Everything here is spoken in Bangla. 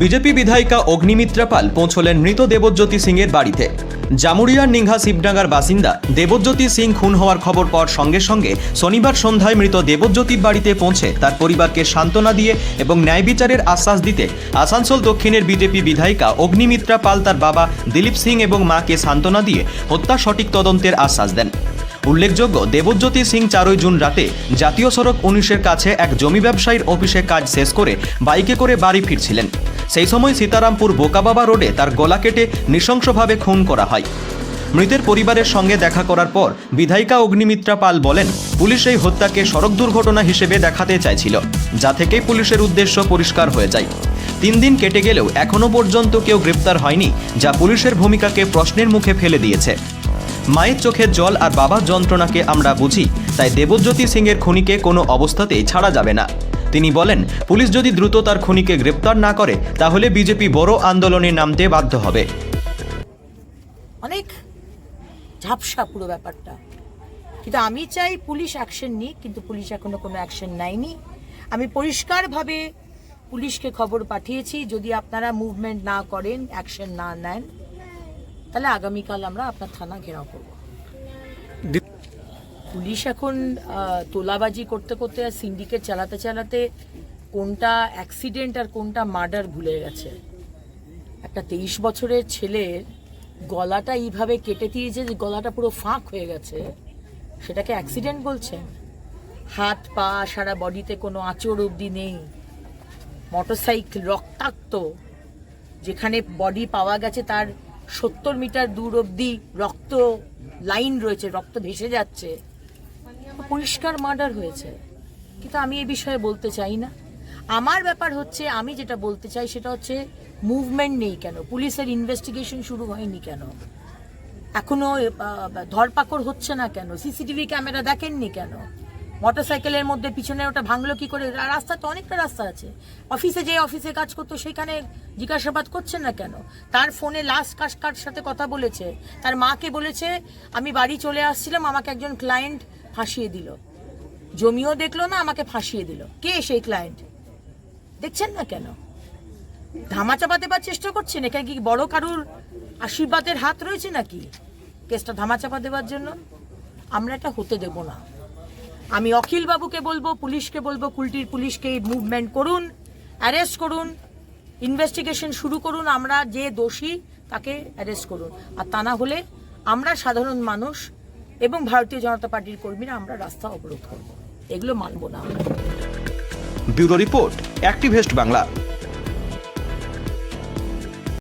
বিজেপি বিধায়িকা অগ্নিমিত্রা পাল পৌঁছলেন মৃত দেবজ্যোতি সিংয়ের বাড়িতে। জামুরিয়ার নিংহা শিবডাঙ্গার বাসিন্দা দেবজ্যোতি সিং খুন হওয়ার খবর পাওয়ার সঙ্গে সঙ্গে শনিবার সন্ধ্যায় মৃত দেবজ্যোতির বাড়িতে পৌঁছে তার পরিবারকে সান্ত্বনা দিয়ে এবং ন্যায় বিচারের আশ্বাস দিতে আসানসোল দক্ষিণের বিজেপি বিধায়িকা অগ্নিমিত্রা পাল তার বাবা দিলীপ সিং এবং মাকে সান্ত্বনা দিয়ে হত্যা সঠিক তদন্তের আশ্বাস দেন। উল্লেখযোগ্য, দেবজ্যোতি সিং চারই জুন রাতে জাতীয় সড়ক উনিশের কাছে এক জমি ব্যবসায়ীর অফিসে কাজ শেষ করে বাইকে করে বাড়ি ফিরছিলেন। সেই সময় সীতারামপুর বোকাবাবা রোডে তার গলা কেটে নৃশংসভাবে খুন করা হয়। মৃতের পরিবারের সঙ্গে দেখা করার পর বিধায়িকা অগ্নিমিত্রা পাল বলেন, পুলিশ এই হত্যাকে সড়ক দুর্ঘটনা হিসেবে দেখাতে চাইছিল, যা থেকে পুলিশের উদ্দেশ্য পরিষ্কার হয়ে যায়। তিন দিন কেটে গেলেও এখনও পর্যন্ত কেউ গ্রেপ্তার হয়নি, যা পুলিশের ভূমিকাকে প্রশ্নের মুখে ফেলে দিয়েছে। মায়ের চোখের জল আর বাবার যন্ত্রণাকে আমরা বুঝি, তাই দেবজ্যোতি সিংয়ের খুনিকে কোনো অবস্থাতেই ছাড়া যাবে না। তিনি বলেন, পুলিশ যদি দ্রুত তার খুনিকে গ্রেপ্তার না করে, তাহলে বিজেপি বড় আন্দোলনে নামতে বাধ্য হবে। অনেক ঝাপসা পুরো ব্যাপারটা। কিন্তু আমি চাই পুলিশ অ্যাকশন নিক, কিন্তু পুলিশ এখনও কোনো অ্যাকশন নেয়নি। আমি পরিষ্কারভাবে পুলিশকে খবর পাঠিয়েছি, যদি আপনারা মুভমেন্ট না করেন অ্যাকশন না নেন তাহলে আগামীকাল আমরা আপনার থানা ঘেরাও করব। পুলিশ এখন তোলাবাজি করতে করতে আর সিন্ডিকেট চালাতে চালাতে কোনটা অ্যাক্সিডেন্ট আর কোনটা মার্ডার ভুলে গেছে। একটা তেইশ বছরের ছেলের গলাটা এইভাবে কেটে দিয়েছে যে গলাটা পুরো ফাঁক হয়ে গেছে সেটাকে অ্যাক্সিডেন্ট বলছে? হাত পা সারা বডিতে কোনো আঁচড় অবধি নেই মোটরসাইকেল রক্তাক্ত যেখানে বডি পাওয়া গেছে তার সত্তর মিটার দূর অবধি রক্ত লাইন রয়েছে, রক্ত ভেসে যাচ্ছে। পরিষ্কার মার্ডার হয়েছে। কিন্তু আমি এই বিষয়ে বলতে চাই না। আমার ব্যাপার হচ্ছে, আমি যেটা বলতে চাই সেটা হচ্ছে মুভমেন্ট নেই কেন? পুলিশের ইনভেস্টিগেশন শুরু হয়নি কেন? এখনও ধরপাকড় হচ্ছে না কেন? সিসিটিভি ক্যামেরা দেখেননি কেন? মোটরসাইকেলের মধ্যে পিছনে ওটা ভাঙলো কি করে? রাস্তা তো অনেকটা রাস্তা আছে। অফিসে যে অফিসে কাজ করতো সেখানে জিজ্ঞাসাবাদ করছেন না কেন? তার ফোনে লাস্ট কাজ কার সাথে কথা বলেছে? তার মাকে বলেছে, আমি বাড়ি চলে আসছিলাম, আমাকে একজন ক্লায়েন্ট ফাঁসিয়ে দিল। জমিও দেখল না, আমাকে ফাঁসিয়ে দিল। কে সেই ক্লায়েন্ট দেখছেন না কেন? ধামা চাপা দেবার চেষ্টা করছেন? এখানে কি বড় কারুর আশীর্বাদের হাত রয়েছে নাকি? কেসটা ধামা চাপা দেওয়ার জন্য? আমরা এটা হতে দেব না। আমি অখিলবাবুকে বলব, পুলিশকে বলব, কুলটির পুলিশকে মুভমেন্ট করুন অ্যারেস্ট করুন ইনভেস্টিগেশন শুরু করুন, আমরা যে দোষী তাকে অ্যারেস্ট করুন। আর তা না হলে আমরা সাধারণ মানুষ এবং ভারতীয় জনতা পার্টির কর্মীরা আমরা রাস্তা অবরোধ করব। এগুলো মানব না আমরা। Bureau report activist Bangla